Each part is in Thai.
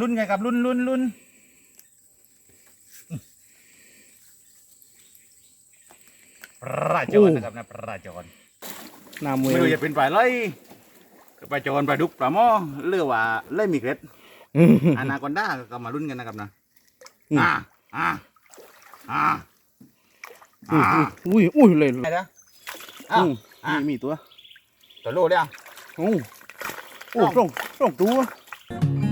รุ่นไงครับรุ่นรุ่นรุ่นปลาโจรนะครับนะปลาโจรหน้ามวยไม่รู้จะเป็นปลาอะไรปลาโจรปลาดุกปลาหม้อหรือว่าเล่มีเกล็ดอืมอนาคอนด้าก็มารุ่นกันนะครับนะอืมอ่าอ่าอ่าอุ้อ่ายอุ้ยอุ้ยเลยไหนนะอ้าวอืมอะมีมีตัวตัวโลดเนี่ยโอ้โอ้ต้องตรงตรงตัว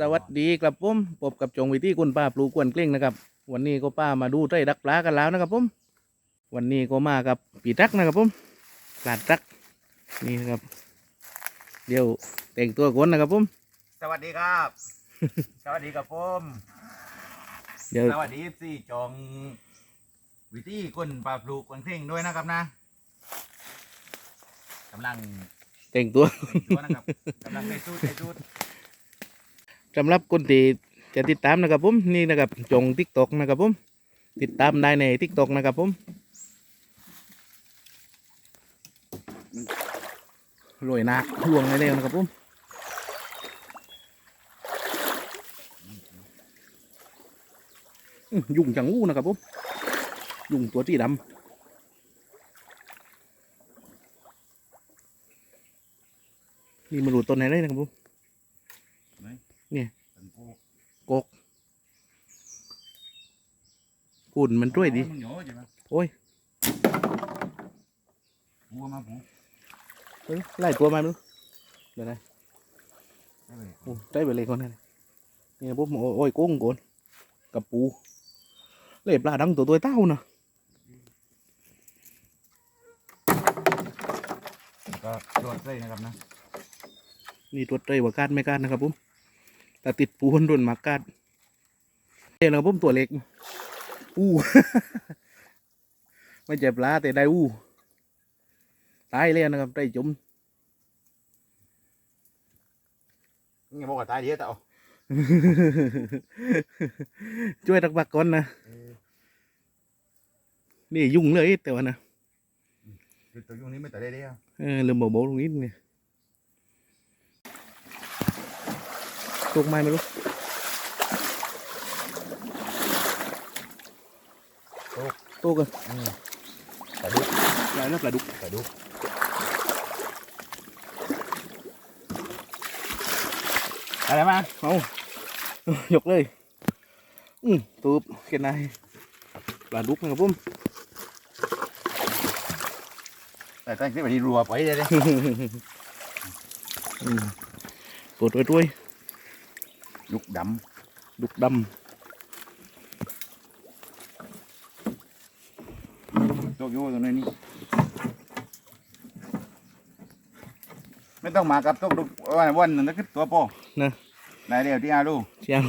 สวัสดีครับผมพบกับจงวิธีคุณป้าปลูกกวนเกล้งนะครับ วันนี้ก็ป้ามาดูไร่ดักปลากันแล้วนะครับผมวันนี้ก็มากับปีตักนะครับผมปลาตักนี่นะครับ เดี๋ยวแต่งตัวก่อนนะครับผมสวัสดีครับ สวัสดีครับผมเดี๋ยวสวัสดีสี่จองวิธีคนปลาปลูกคนเพ่งด้วยนะครับนะกำลังแต่งตัวแต่งตัวนะครับกำลังได้สูดได้สูด สำหรับคนที่จะติดตามนะครับผมนี่นะครับจงทิกตอกนะครับผมติดตามได้ในทิกตอกนะครับผมรวยหนักห่วงในเร็วนะครับผมยุ่งจังอู้นะครับผมยุ่งตัวสีดำนี่มาดูต้นไหนได้นะครับผม เป็นโกกกกุ่นมันด้วยดิมันเหนียวใช่ไหมโอ้ยบัวมาผูเฮ้ยไล่ตัวมาไม่รู้เดี๋ยวนะได้เลยโอ้ได้ไปเลยคนนั้นนี่นะปุ๊บโอ้โอ้ยกุ้งโกนกับปูเล็บปลาดังตัวตัวเต้านะก็ตรวจเลยนะครับนะนี่ตัวเตยว่ากาดไม่กาดนะครับผม แต่ติดปูนโดนหมากกาดเอ้นะครับผมตัวเล็ก อู้ไม่ใช่ปลาแต่ได้อู้ตายเลยนะครับได้จมนี่บอกว่าตายเดียวแต่เอาช่วยตักบักก่อนนะนี่ยุ่งเลยแต่ว่านะคือตัวยุงนี้ไม่ตัดได้เดียวเออลืมบอกบอกตรงนี้เนี่ย ตกไม้ไม่รู้โต๊ะตกกันอืมปลาดุกลายแล้วปลาดุกปลาดุกอะไรมาเอายกเลย อืมตูบเขียนนายปลาดุกนะครับผมแต่ตั้งที่ไปที่รัวไปเลยเลยอืมปวดด้วยด้วย ดุกดดุกดำโต๊ะอยู่ตรงนี้นี่ไม่ต้องมากับโต๊ะดุกวันวันหนึงนะคือตัวโป้ำนะนายเดียวที่อาดูเชียว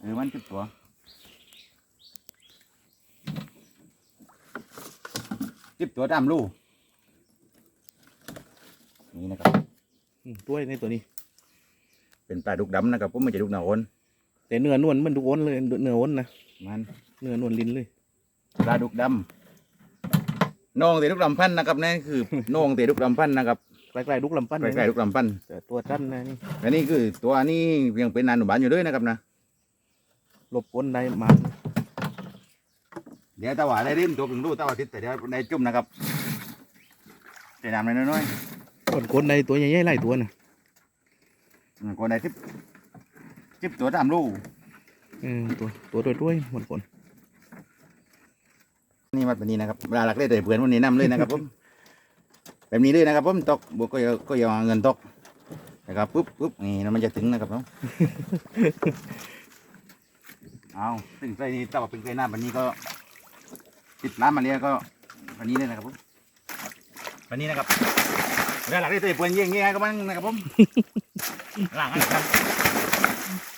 เออมันคือตัวจิบตัวตามลูกนี่นะครับอืมด้วยในตัวนี้ เป็นปลาดุกดำนะครับผมไม่ใช่ดุกหนาโอนแต่เนื้อนวลมันดุกอ้นเลยเนื้ออ้นนะมันเนื้อนวลลิ้นเลยปลาดุกดำน้องเตดุกลำพันธ์นะครับนี่คือน้องเตดุกลำพันธ์นะครับใกล้ๆดุกลำปั้นใกล้ๆดุกลำพันธ์แต่ตัวท่านนะนี่อันนี้คือตัวนี้ยังเป็นนานหนุบานอยู่ด้วยนะครับนะหลบก้นได้มาเดี๋ยวตาหวานได้เล่นตัวเป็นลูกตาหวานติดแต่เดี๋ยวในจุ่มนะครับใส่น้ำหน่อยน้อยก้นก้นได้ตัวใหญ่ๆไล่ตัวน่ะๆอืม คนไหนทิปจิบตัวตามลูกเออตัวตัวด้วยด้วยหมดคนนี่มันเป็นนี้นะครับเวลาหลักได้แต่เพื่อนวันนี้น้ำเลยนะครับผมแบบนี้เลยนะครับผมตกบวกก็อย่าก็อย่าเอาเงินตกนะครับปุ๊บปุ๊บนี่แล้วมันจะถึงนะครับผมเเอาซึ่งไส้นี้ถ้าว่าเป็นไส้หน้าแบบนี้ก็ติดน้ำมาเนี้ยก็วันนี้เลยนะครับผมวันนี้นะครับเวลาหลักได้เตะเปื่อนเยี่ยงเงี้ยก็มันนะครับผม หลังนะครับ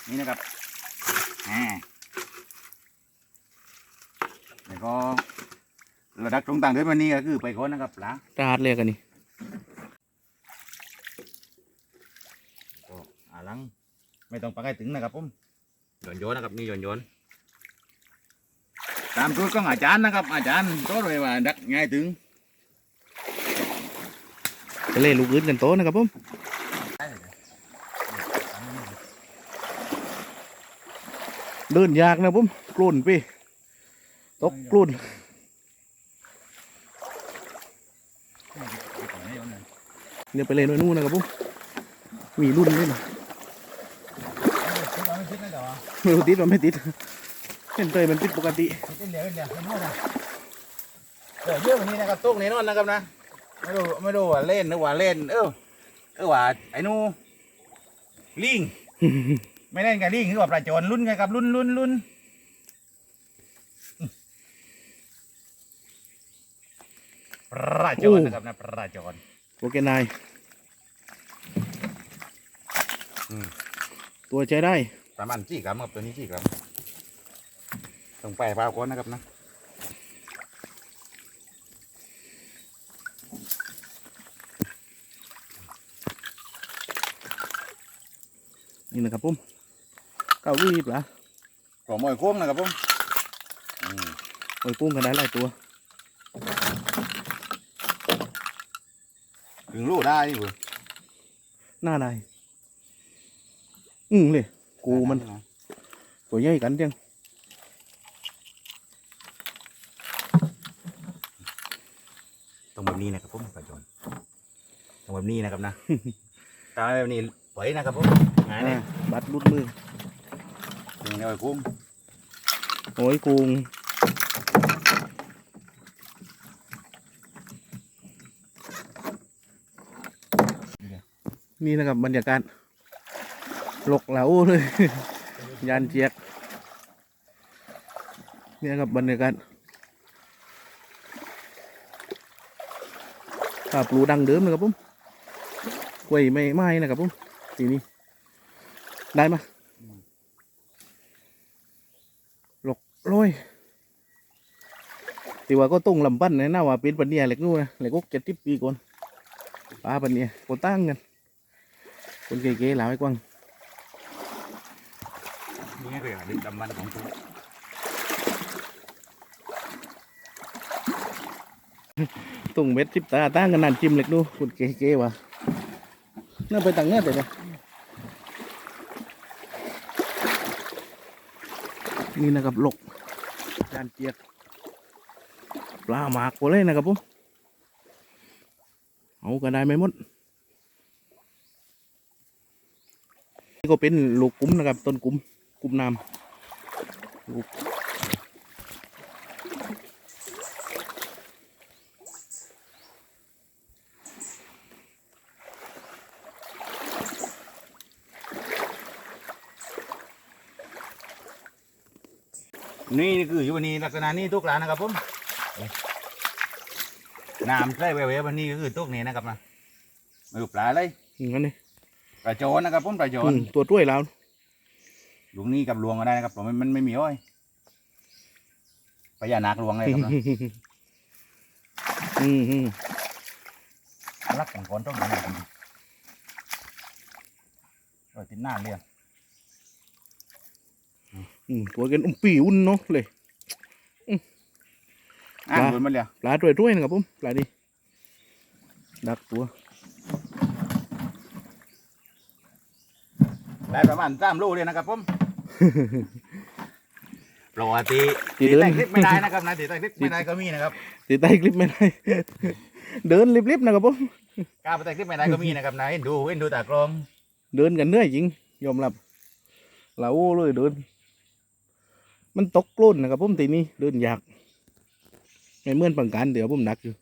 นี่นะครับอ่าแล้วก็ระดับตรงต่างเดินวันนี้ก็คือไปก่อนนะครับหลังตราดเลยกันนี่ก็อ่าหลังไม่ต้องปักให้ถึงนะครับผมโยนโยนนะครับนี่โยนโยนตามสูตรของอาจารย์นะครับ อาจารย์ก็เลยว่าดักง่ายถึงจะเล่ลูกอื่นกันโตนะครับผม เดินยากนะผมกลุ่นไปตกกลุ่นเดี๋ยวไปเล่นไว้นู่นนะครับผมมีรุ่นด้วยนะไม่ติดหรอไม่ติดเห็นเตยมันติดปกติเดี๋ยวเยอะกว่านี้นะครับตุ๊กแน่นอนนะครับนะไม่รู้ไม่รู้ว่าเล่นหรือว่าเล่น เออเออว่าไอ้นูลิง ไม่เล่นกับลิงคือว่าปลาโจรลุ้นไงครับลุ้นลุ้นลุ้นปลาโจรนะครับนะปลาโจรโอเคนายอืมตัวใช้ได้ประมาณสี่กรัมครับตัวนี้สี่กรัมต้องไปเปล่าก่อนนะครับนะนี่นะครับผม เก้าวีบละกล่อมอยโค้งนะครับผมอืมโอ้ยกุ้งกันได้หลายตัวถึงลูกได้ดิบุหน้าได้อืมเลยกูมัน ตัวใหญ่กันจังต้องแบบนี้นะครับผมปลาโจรต้องแบบนี้นะครับนะ ตามแบบนี้ไหวนะครับผมหายเลยอ่าบัดรุดมือ ถึงเลยคุ้มโอ้ยกุ้งนี่นะครับบรรยากาศหลกเหลาเลย ยานเจียกนี่นะครับบรรยากาศภาปลูดังเดิมนะครับผมกล้วยไม่ไม้นะครับผมทีนี้ได้มาห ลกโรยตีว่าก็ตุ้งลำปั้นนะน่าว่าเป็นปันเนียเหล็กนู่นนะเหล็กกเจ็ดสิบปีก่อนป้าปันเนียคนตั้งกันคนเก๋ๆหลาวไอ้กวางนี่ไงก็อย่างดึกดำมันของตัวตุ้งเม็ดสิบตาตั้งกันนานจิ้มเหล็กนู่นคนเก๋ๆว่ะน่าไปตังเงี้ยแต่ละ นี่นะครับลกจานเจียกปลาหมากหมดเลยนะครับผมเอาก็ได้ไม่หมดนี่ก็เป็นลูกกุ้มนะครับต้นกุ้มกุ้มน้ำลูก นี่คืออยู่วันนี้ลักษณะนี้ทุกร้านนะครับผมน้ำใส่แววๆวันนี้ก็คือทุกนี้นะครับนะไม่รู้ปลาเลยอย่างนั้นนี่ปลาโจรนะครับผมปลาโจรอืมตัวต้วยแล้วหลวงนี่กับหลวงก็ได้นะครับผมมันมันไม่มีอ้อยพญานาคหลวงเลยครับนะอืมอืมรักของคนต้องอย่างนี้ครับโอ้ยติดหน้าเรียง อืมตัวกันอุ้มปีอุ่นเนาะเลยอ่านปลาบนมันเลยปลาต้วยต้วยนะครับผมปลาดีดักตัวได้ประมาณสามโลเลยนะครับผมปกติตีตีเดินแต่คลิปไม่ได้นะครับนะตีแต่คลิปไม่ได้ก็มีนะครับตีใต้คลิปไม่ได้ เดินริบๆนะครับผมกล้าไปแต่คลิปไม่ได้ก็มีนะครับนะเอ็นดูเอ็นดูตากลอง เดินกันเหนื่อยจริงยอมรับเราเลยเดิน มันตกกลุ้นนะครับผมทีนี้เดินยากไม่เหมือนปังการเดี๋ยวผมหนักอยู่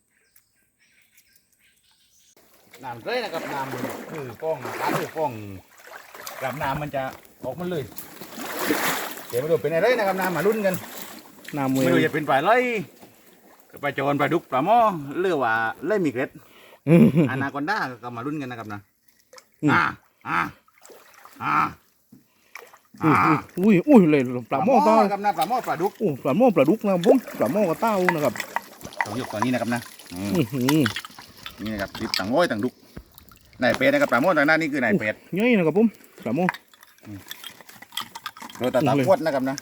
น้ำเลยนะครับน้ำคือป้องน้ำคือป้องกับน้ำมันจะออกมาเลย เดี๋ยวมาดูเป็นอะไรนะครับน้ำมาลุ้นกันน้ำเวไม่ลรู้จะเป็นปลาไหลปลาโจรปลาดุกปลาหม้อหรือว่าเล่มีเกล็ดอืมอนาคอนด้าก็มาลุ้นกันนะครับนะอืมอ่าอ่าอ่า อุ้ยอ่าอุ้ยอุ้ยเลยปลาหม้อตาครับนะปลาหม้อปลาดุกโอ้ปลาหม้อปลาดุกนะครับผมปลาหม้อกับเต้านะครับต้องยกตัวนี้นะครับนะอืมอื้อหือนี่นะครับติดต่างโอ้ยต่างดุกนายเป็ดนะครับปลาหม้อต่างหน้านี่คือนายเป็ดย่อยนะครับผมปลาหม้อโดยตาตาเลยขวดนะครับนะ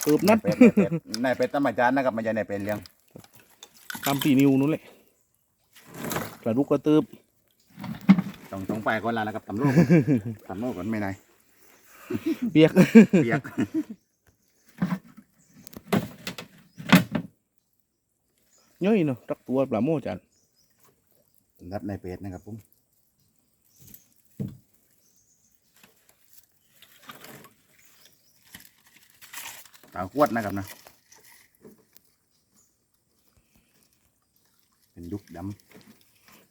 เติบนัดนายเป็ดนายเป็ดนายเป็ดธรรมจานนะครับไมันจะนายเป็ดเลี้ยงตามสี่นิ้วนู้นเลยปลาดุกก็เติบต้องต้องไปก่อนละนะครับตำรวจตำรวจก่อนไม่นาย เปียก เปียก ย่อยเนาะตักตัวปลาหม้อจานรับนายเป็ดนะครับผมตาขวดนะครับนะ เป็นดุกด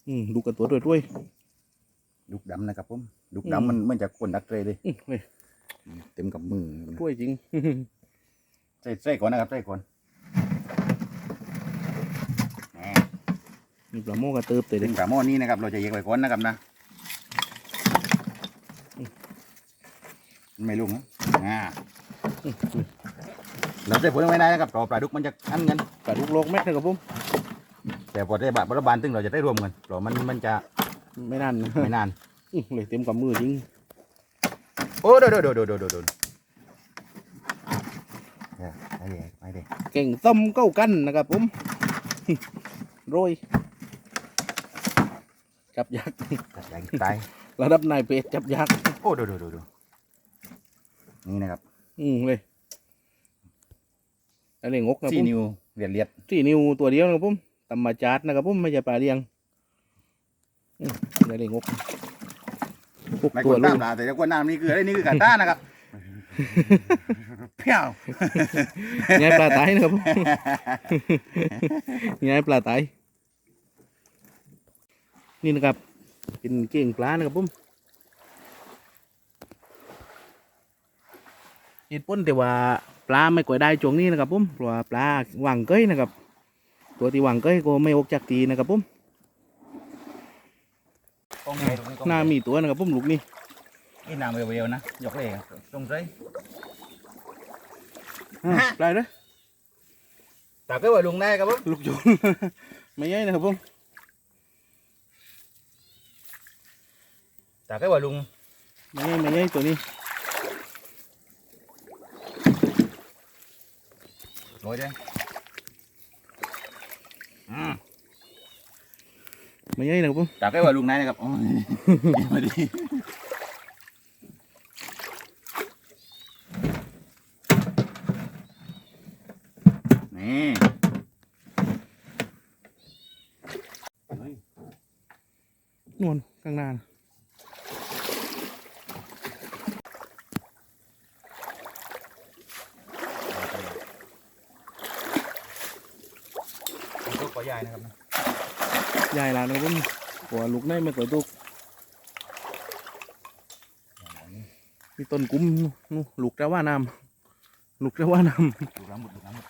อืมดูกับตัวด้วยด้วยำดุกดำนะครับผมดุกอืมดำมันมันจะกวนดักเลยเลยอื้อ เฮ้ยเต็มกับมือด้วยจริง ใส่ใส่ก่อนนะครับใส่ก่อนแหมนี่ปลาหม้อก็เติบเลยถึเด้งปลาหม้อนี้นะครับ เราจะแยกไว้ก่อนนะครับนะไม่ลุงนะอ่าเราใส่ผลไม้ได้นะครับต่อปลาดุกมันจะอันเงินปลาดุกโลกเม็ดนะครับผมแต่พอได้บาทรัฐบาลตึงเราจะได้รวมกันเพราะมันมันจะไม่นานนะ ไม่นาน อื้อเลยเต็มกับมือจริง โอ้โดดโดดโดดโดดโดดโดดเนี่ยไปเลยไปเลยเก่งต้มเก้ากันนะครับผมโรยจับยักษ์ตัดแรงตายระดับนายเป็ดจับยักษ์โอ้โดดโดดโดดโดดนี่นะครับ อืมเลยอันนี้งกนะผสี่มนิ้วเลียดเลียดสี่นิ้วตัวเดียวนะครับผมตำมาจาดนะครับผมไม่ใช่ปลาเลี้ยงอืมอันนี้งก พวกไม่คตัววรลูตามกปลาแต่ถ้าควรน้ำนี่คืออะไรนี่คือกาต้านะครับเพี้ยวย้ายปลาตายนะครับผมย้ายปลาตายนี่นะครับ เป็นเก่งปลานะครับผมเหตุผลแต่ว่าปลาไม่ก่อยได้ช่วงนี้นะครับผมเพราะว่าปลาวางเก้ยนะครับ ตัวที่วางเก้ยก็ไม่ออกจากตีนะครับผม หน้ามีตัวนะครับผมลูกนี่นี่น้ำเวลๆนะยกเลยครับตรงใจอ่าปลาเด้อแต่ก็ว่าลุงได้ครับผมลูกโยนไม่ใหญ่นะครับผมแต่ก็ว่าลุงไม่ใหญ่ไม่ใหญ่ตัวนี้โรยได้อืม ไม่ใหญ่นะครับผมแต่ก็ว่าลุงได้นะครับโอ้ยกินมาดีนี่นวลข้างหน้านะตัวขอใหญ่นะครับนะ ใหญ่แล้วนะครับผมหัวลูกในไม่ก่อยตุกมีต้นกุ้มนู่นนู่นลูกแต่ว่าน้ำลูกแต่ว่าน้ดูน้ำหมดดูน้ำหมด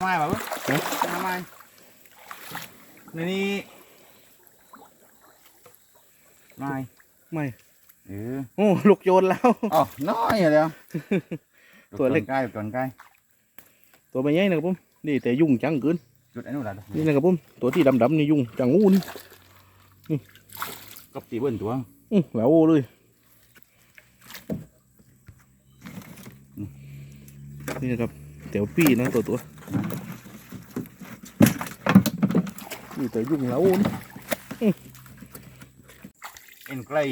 ไม่แบบว่าทำไมในนี้ไม่ำไม่เออโอ้ลูกโยนแล้วอ๋อน้อยเหรอ ตัวเล็กใกล้ตัวใกล้ตัวไม่ใหญ่นะครับผมนี่แต่ยุ่งจังเกินจุดไอ้นู่นละนี่นะครับผมตัวที่ดำๆนี่ยุ่งจังงูนี่กับตีเบิ้ลตัวอื้อเหลาโอ้เลยนี่นะครับเตี๋ยวปี้นะตัวตัวนี่แต่ยุ่งเหลาโอ้นี่เอ็นใกล้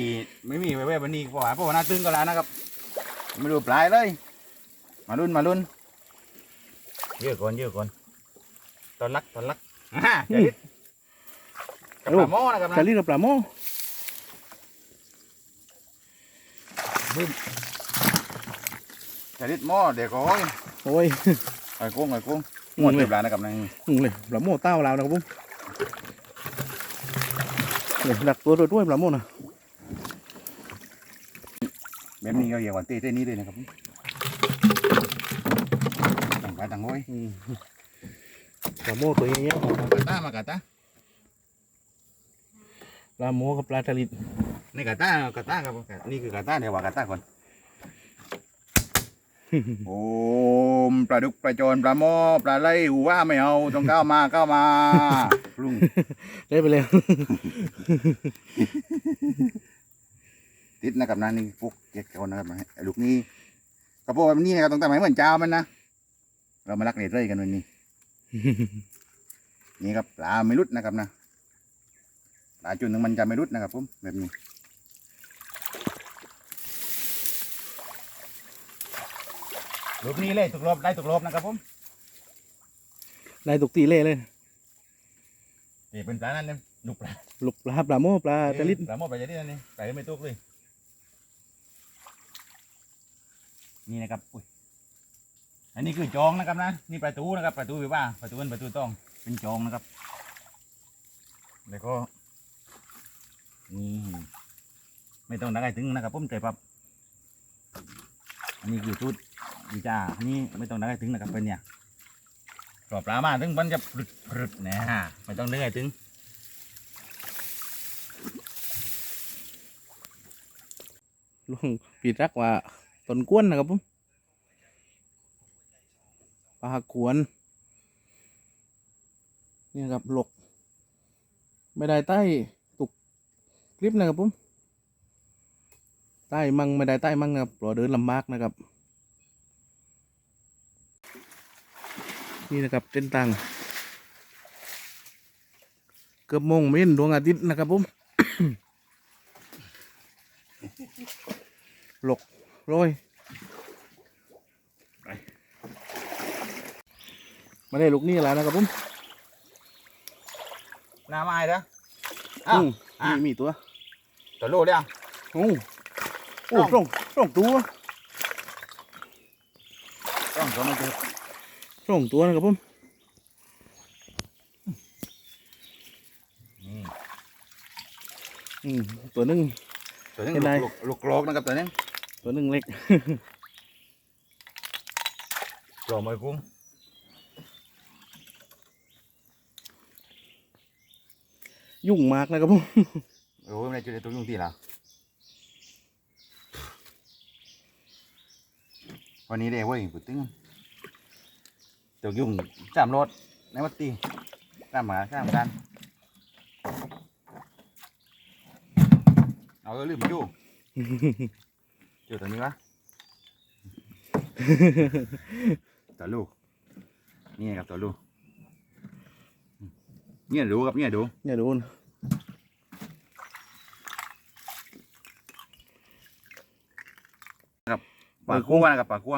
ไม่มีแววๆวันนี้เพราะว่าเพราะว่าหน้าตึงก็แล้วนะครับไม่รู้ปลายเลย มาลุ้นมาลุ้นเยอะก่อนเยอะก่อนตอนลักตอนลักอ่าเดี๋ยวนิดกับปลาหม้อนะครับนะจะเรียกกับปลาหม้อจะนิดหม้อเดี๋ยวก่อนโอ้ยไอ้กุ้งไอ้กุ้งอืหมมดเลเรียยบร้อยนะครับนะอืมเลยปลาหม้อเต้าเรานะครับผมเนี่ยดักตัวด้วยๆปลาโมนะแบบนี้ก็เรียกว่าเต้เต้นี้เลยนะครับ ผมต่างกันต่างโว้ยอืมปลาโมตัวเงี้ยกาตามากาตาปลาโมกับปลาทะลิดนี่กาตากาตาครับนี่คือกาตาเดี๋ยวว่ากาตาก่อนโอ้มปลาดุกปลาโจรปลาหม้อปลาไหลหูว่าไม่เอาต้องก้าวมาก้าวมาลุงได้ไปแล้วติดนะครับนะนี่ฟุกเจ็ดคนนะครับไอ้ลูกนี้กระโปรงแบบนี้นะครับต้องแต่ไหมเหมือนเจ้ามันนะ เรามาลักเรดเร่กันวันนี้ นี่ครับปลาไม่รุดนะครับนะปลาจุนหนึ่งมันจะไม่รุดนะครับผมแบบนี้รูปนี้เลยตุกรอบได้ตุกรอบนะครับผมได้ตุกตีเล่เลยนี่เป็นปลานั่นเนี่ยลูกปลาลูกปลาปลาโมปลาทะลิดปลาหม้อปลาจะได้นั่นนี่ปลาไม่ตุกเลยนี่นะครับอุ้ย อันนี้คือจองนะครับนะนี่ประตูนะครับประตูวิว่าประตูเงินประตูต้องเป็นจองนะครับ แล้วก็นี่ไม่ต้องดักไอถึงนะครับผมใจปับอันนี้คือชุดดีจ้าอันนี้ไม่ต้องดักไอถึงนะครับเป็นเนี่ยกรอบปลามาถึงมันจะปรึดปรึดนะฮะไม่ต้องดึงไอถึงลุงปีรักว่าต้นกวนนะครับผม ปลากวน นี่ครับหลก ไม่ได้ใต้ตุกคลิปนะครับผมใต้มั่งไม่ได้ใต้มั่งนะครับปล่อยเดินลำบากนะครับ นี่นะครับเส้นตังเกือบมงไม่นดวงอาทิตย์นะครับผมหลกโรยไป มาได้ลูกนี่แล้วนะครับผมหน้าไม้เด้ออ้าวอืมอะมีมีตัวตัวโลดเด้อโอ้โอ้ส่งส่งตัวต้องตัวมันเจอส่งตัวนะครับผมนี่อืมตัวหนึงตัวนึงเป็นไรลูกลูกโลกนะครับตัวนึงตัวหนึงเล็กกรอบมวยกุ้ง ยุ่งมากนะครับผมโอ้ยไม่ได้จุดตัวยุ่งตีละวันนี้เด้เว้ยกูตึ้งตัวยุ่งสามรถในวัดตีสามหมาสามกันเอาเออลืมอยู่จุดตัวนี้วะตัวลูกนี่ครับตัวลูก เนี่ยดูครับเนี่ยดูเนี่ยดูนะปลากัวนะครับปลากัว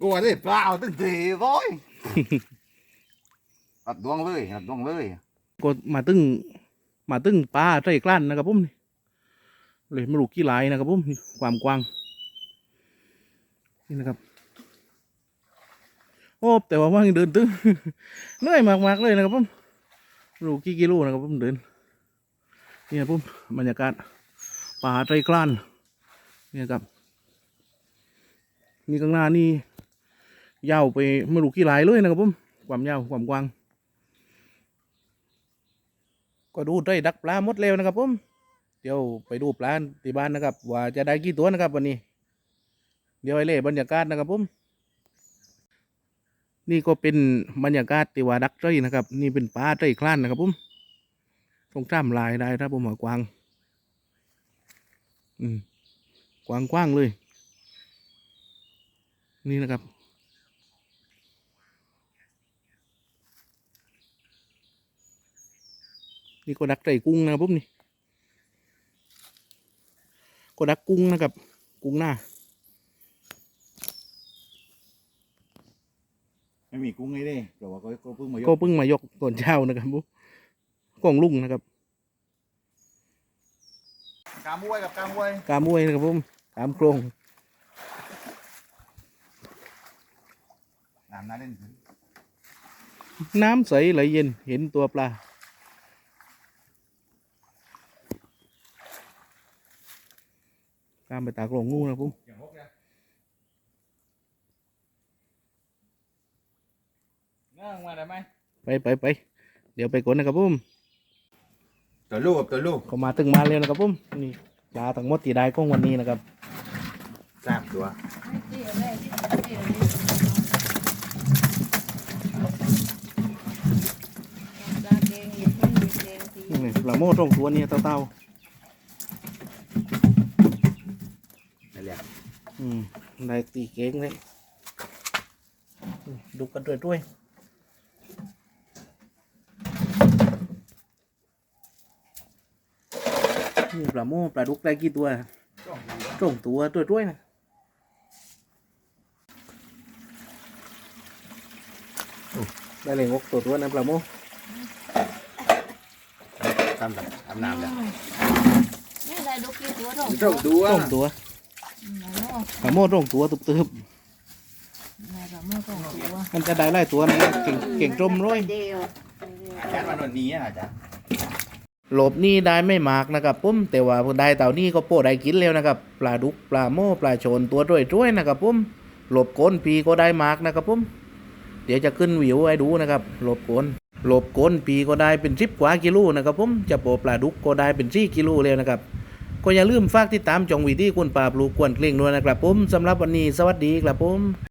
กัวดิปลาเอาตั้งทีร้อยตัดดวงเลยตัดดวงเลยก็มาตึ้งมาตึ้งปลาใจกลั้นนะครับผมนี่เลยไม่รู้กี่ลายนะครับผมนี่ความกว้างนี่นะครับ โอ้แต่ว่าว่างเดินตึ้งเหนื่อยมากๆเลยนะครับผมไม่รู้กี่กิโลนะครับผมเดินนี่ครับผมบรรยากาศป่าใจกลั้นนี่ครับนี่ข้างหน้านี่ยาวไปไม่รู้กี่ลายเลยนะครับผมความยาวความกว้าง ก็ดูได้ดักปลาหมดแล้วนะครับผมเดี๋ยวไปดูปลาที่บ้านนะครับ ว่าจะได้กี่ตัวนะครับวันนี้ เดี๋ยวไอเล่บรรยากาศนะครับผม นี่ก็เป็นบรรยากาศที่ว่าดักใจนะครับ นี่เป็นปลาใจคลานนะครับผมตรงจ้ำลายได้ครับผมหัวกวาง อืมกว้างกว้างๆเลย นี่นะครับ นี่ก็ดักไก่กุ้งนะครับผมนี่ก็ดักกุ้งนะครับ กุ้งหน้า ไม่มีกุ้งไงเด้แต่ว่าก็เพิ่งมายก็เพิ่งมายกตอนเช้านะครับบุ๊กกองลุงนะครับ กามวยกับกามวยกามวยนะครับผมตามโครงน้ำน่าเล่นน้ำใสไหลเย็นเห็นตัวปลา ตามไปตากลงงูนะพุ่ม นะนั่งมาได้ไหมไปไปไปเดี๋ยวไปก่อนนะครับผมตัวลูกกับตัวลูกก็มาถึงมาแล้วนะครับผมนี่ปลาทั้งหมดที่ได้ของวันนี้นะครับสามตัวนี่ปลาโม่ตรงตัวนี้เต่านั่นแหละๆอืมได้ตีเก่งเลยอืมดูกันด้วยด้วย นี่ปลาโม่ปลาดุกได้กี่ตัวตรงตัวด้วยด้วยๆนะอืมได้เลยงกตัวตัวนะปลาโม่ทำแบบทำน้ำแล้วนี่ได้ดูกี่ตัวตรงต้องดูตอะรงตัวปลาโม่ตรงตัวตุบตึบได้แบบเมื่อตรงตัวมันจะได้ไล่ตัวนะเก่งเก่งจมร้อยเดียวอาจารย์วันวันนี้อะอาจารย์ หลบนี่ได้ไม่มากนะครับปุ้มแต่ว่าได้เต่านี่ก็โป้ได้กินแล้วนะครับปลาดุกปลาโม่ปลาโชนตัวด้วยๆนะครับปุ้มหลบโกนปีก็ได้มากนะครับปุ้มเดี๋ยวจะขึ้นวิวให้ดูนะครับหลบโกนหลบโกนปีก็ได้เป็นสิบกว่ากิโลนะครับปุ้มจะโปปลาดุกก็ได้เป็นสี่กิโลแล้วนะครับก็อย่าลืมฝากติดตามจองวีที่คุณปลาปลูกวนเกลียงด้วยนะครับปุ้มสำหรับวันนี้สวัสดีครับปุ้ม